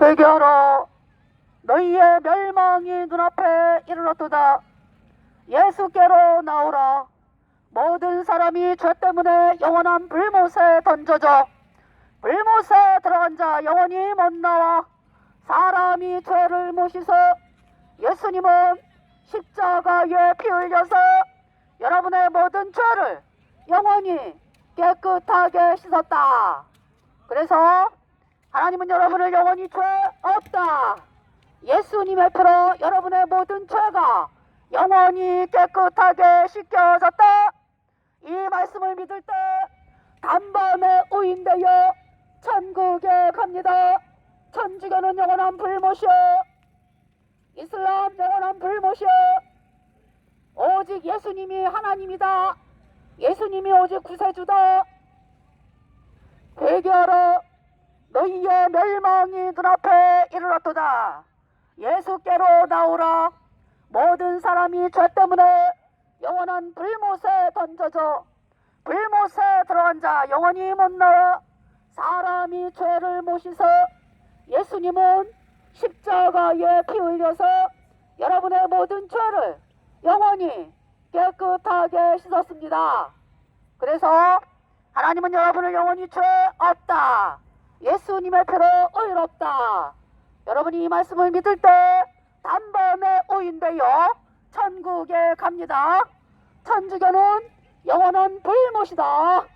회개하라. 너희의 멸망이 눈앞에 이르렀도다. 예수께로 나오라. 모든 사람이 죄 때문에 영원한 불못에 던져져. 불못에 들어간 자 영원히 못 나와. 사람이 죄를 모시서 예수님은 십자가에 피 흘려서 여러분의 모든 죄를 영원히 깨끗하게 씻었다. 그래서 하나님은 여러분을 영원히 죄 없다. 예수님의 피로 여러분의 모든 죄가 영원히 깨끗하게 씻겨졌다. 이 말씀을 믿을 때 단번에 우인되어 천국에 갑니다. 천주교는 영원한 불못이요. 이슬람 영원한 불못이요. 오직 예수님이 하나님이다. 예수님이 오직 구세주다. 회개하라. 멸망이 눈앞에 이르렀도다. 예수께로 나오라. 모든 사람이 죄 때문에 영원한 불못에 던져져 불못에 들어간 자 영원히 못 나와 사람이 죄를 모시서 예수님은 십자가에 피 흘려서 여러분의 모든 죄를 영원히 깨끗하게 씻었습니다. 그래서 하나님은 여러분을 영원히 죄 없다. 예수님의 피로 의롭다. 여러분이 이 말씀을 믿을 때 단번에 오인되어 천국에 갑니다. 천주교는 영원한 불못이다.